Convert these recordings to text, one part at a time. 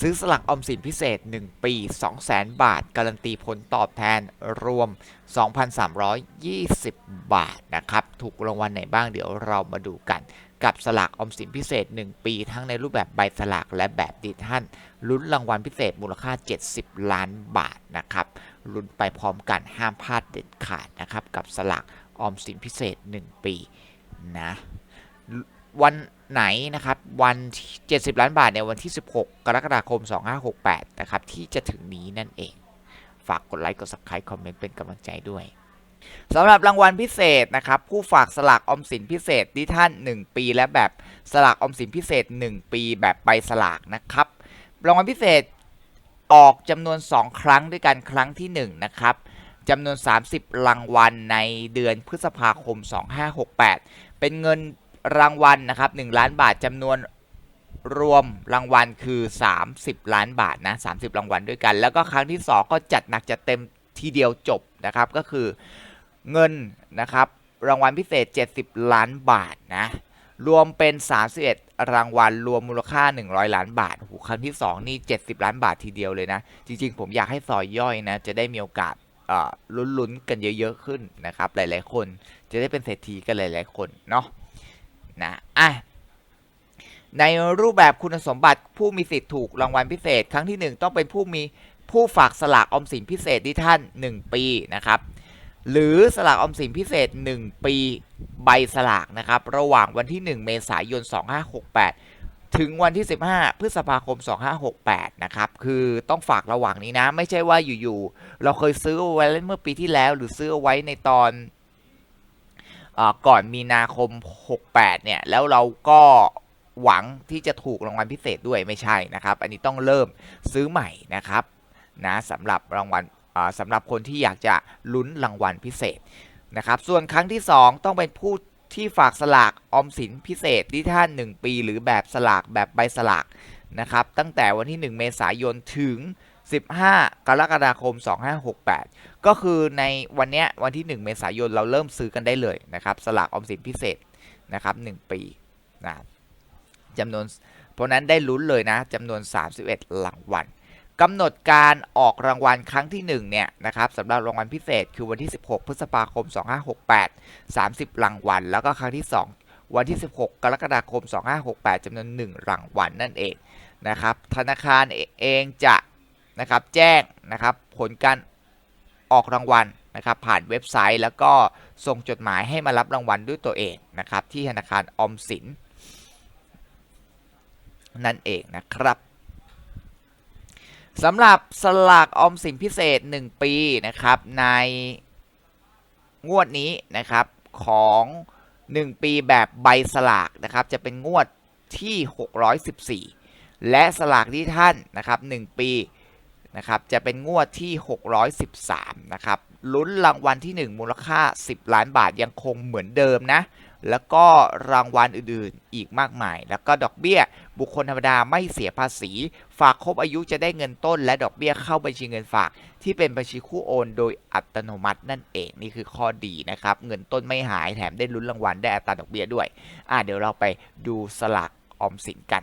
ซื้อสลักออมสินพิเศษ 1 ปี 200,000 บาท การันตีผลตอบแทนรวม 2,320 บาทนะครับ ถูกรางวัลไหนบ้างเดี๋ยวเรามาดูกัน กับสลากออมสินพิเศษ 1 ปี ทั้งในรูปแบบใบสลากและแบบดิจิทัลลุ้นรางวัลพิเศษมูลค่า 70 ล้านบาทนะครับลุ้นไปพร้อมกันห้ามพลาดเด็ดขาดนะครับ กับสลากออมสินพิเศษ 1 ปีนะ วันไหนนะครับวัน 70 ล้านบาทในวันที่ 16 กรกฎาคม 2568 นะครับ ที่จะถึงนี้นั่นเอง ฝากกดไลค์กด subscribe คอมเมนต์เป็นกำลังใจด้วยสำหรับรางวัลพิเศษนะครับ ผู้ฝากสลากออมสินพิเศษที่ท่าน 1 ปี และแบบสลากออมสินพิเศษ 1 ปีแบบใบสลากนะครับ รางวัลพิเศษออกจำนวน 2 ครั้งด้วยกันครั้งที่ 1 นะครับจำนวน 30 รางวัลในเดือนพฤษภาคม 2568 เป็นเงิน รางวัลนะครับ1ล้านบาทจำนวนรวมรางวัลคือ 30 ล้านบาทนะ30 รางวัลด้วยกัน แล้วก็ครั้งที่ 2 ก็จัดหนักจัดเต็มทีเดียวจบนะครับก็คือเงินนะครับรางวัลพิเศษ 70 ล้านบาทนะรวมเป็น 31 รางวัลรวมมูลค่า 100 ล้านบาทโอ้โหครั้งที่ 2 นี่ 70 ล้านบาททีเดียวเลยนะ จริงๆ ผมอยากให้ซอยย่อยนะ จะได้มีโอกาสลุ้นๆ กันเยอะๆ ขึ้นนะครับ หลายๆ คนจะได้เป็นเศรษฐีกันหลายๆ คนเนาะ นะอะในรูปแบบคุณสมบัติผู้มีสิทธิ์ถูกรางวัลพิเศษ ครั้งที่ 1 ต้องเป็นผู้มีผู้ฝากสลากออมสินพิเศษที่ท่าน 1 ปีนะครับ หรือสลากออมสินพิเศษ 1 ปีใบสลากนะครับ ระหว่างวันที่ 1 เมษายน 2568 ถึงวันที่ 15 พฤษภาคม 2568 นะครับ คือต้องฝากระหว่างนี้นะ ไม่ใช่ว่าอยู่ๆ เราเคยซื้อไว้เมื่อปีที่แล้ว หรือซื้อไว้ในตอน ก่อนมีนาคม 68 เนี่ย แล้วเราก็หวังที่จะถูกรางวัลพิเศษด้วยไม่ใช่นะครับ อันนี้ต้องเริ่มซื้อใหม่นะครับนะสำหรับรางวัลสำหรับคนที่อยากจะลุ้นรางวัลพิเศษนะครับส่วนครั้งที่ 2 ต้องเป็นผู้ที่ฝากสลากออมสินพิเศษที่ท่าน 1 ปี หรือแบบสลากแบบใบสลากนะครับตั้งแต่วันที่ 1 เมษายนถึง 15 กรกฎาคม 2568 ก็คือในวันนี้วันที่ 1 เมษายนเราเริ่มซื้อกันได้เลยนะครับสลากออมสินพิเศษนะครับ1ปีนะจำนวนเพราะนั้นได้ลุ้นเลยนะจำนวน 31รางวัลกำหนดการออกรางวัลครั้งที่1เนี่ยนะครับสำหรับรางวัลพิเศษคือวันที่ 16 พฤษภาคม 2568 30 รางวัล แล้วก็ครั้งที่ 2 วันที่ 16 กรกฎาคม 2568จำนวน 1 รางวัลนั่นเองนะครับธนาคารเองจะ นะครับแจ้งนะครับผลการออกรางวัลนะครับผ่านเว็บไซต์ แล้วก็ส่งจดหมายให้มารับรางวัลด้วยตัวเองนะครับที่ธนาคารออมสินนั่นเองนะครับสำหรับสลากออมสินพิเศษ 1 ปีนะครับในงวดนี้นะครับของ 1 ปีแบบใบสลากนะครับจะเป็นงวดที่ 614 และสลากที่ท่านนะครับ 1 ปี นะครับจะเป็นงวดที่ 613 นะครับลุ้นรางวัลที่ 1 มูลค่า 10 ล้านบาทยังคงเหมือนเดิมนะ แล้วก็รางวัลอื่นๆอีกมากมาย แล้วก็ดอกเบี้ย บุคคลธรรมดาไม่เสียภาษี ฝากครบอายุจะได้เงินต้น และดอกเบี้ยเข้าบัญชีเงินฝาก ที่เป็นบัญชีคู่โอนโดยอัตโนมัตินั่นเองนี่คือข้อดีนะครับ เงินต้นไม่หายแถมได้ลุ้นรางวัลได้อัตราดอกเบี้ยด้วยอ่าเดี๋ยวเราไปดูสลากออมสินกัน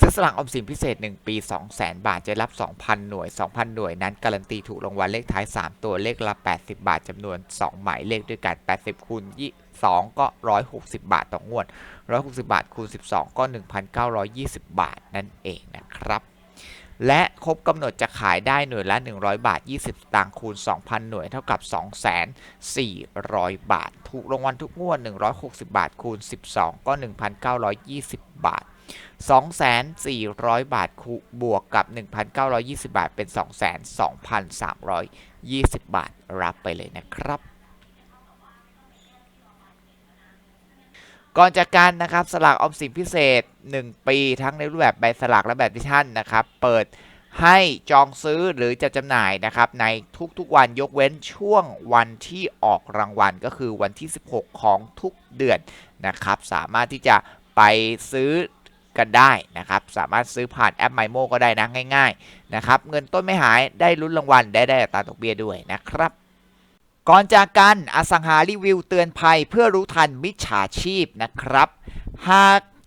ซื้อสลากออมสินพิเศษ 1 ปี 200,000 บาท จะรับ 2,000 หน่วย 2,000 หน่วยนั้น การันตีถูกรางวัลเลขท้าย 3 ตัวเลขละ 80 บาทจำนวน 2 หมายเลขด้วยกัน 80 คูณ2ก็ 160 บาทต่องวด 160 บาทคูณ 12 ก็ 1,920 บาทนั่นเองนะครับ และครบกำหนดจะขายได้หน่วยละ 100 บาท 20สตางค์คูณ 2,000 หน่วยเท่ากับ 2,400 บาท ถูกรางวัลทุกงวด 160 บาทคูณ 12 ก็ 1,920 บาท 2,400 บาทคูบวกกับ 1,920 บาท เป็น 22,320 บาท รับไปเลยนะครับ ก่อนจากการนะครับสลากออมสินพิเศษ 1 ปีทั้งในรูปแบบใบสลากและแบบดิชั่นนะครับ เปิดให้จองซื้อหรือจะจำหน่ายนะครับในทุกๆวันยกเว้นช่วงวันที่ออกรางวัลก็คือวันที่ 16 ของทุกเดือนนะครับ สามารถที่จะไปซื้อ กันได้นะครับ สามารถซื้อผ่านแอปไมโมก็ได้นะง่าย ๆนะครับ เงินต้นไม่หายได้ลุ้นรางวัลได้ได้อัตราดอกเบี้ยด้วยนะครับ ก่อนจากกันอสังหารีวิวเตือนภัยเพื่อรู้ทันมิจฉาชีพนะครับ หาก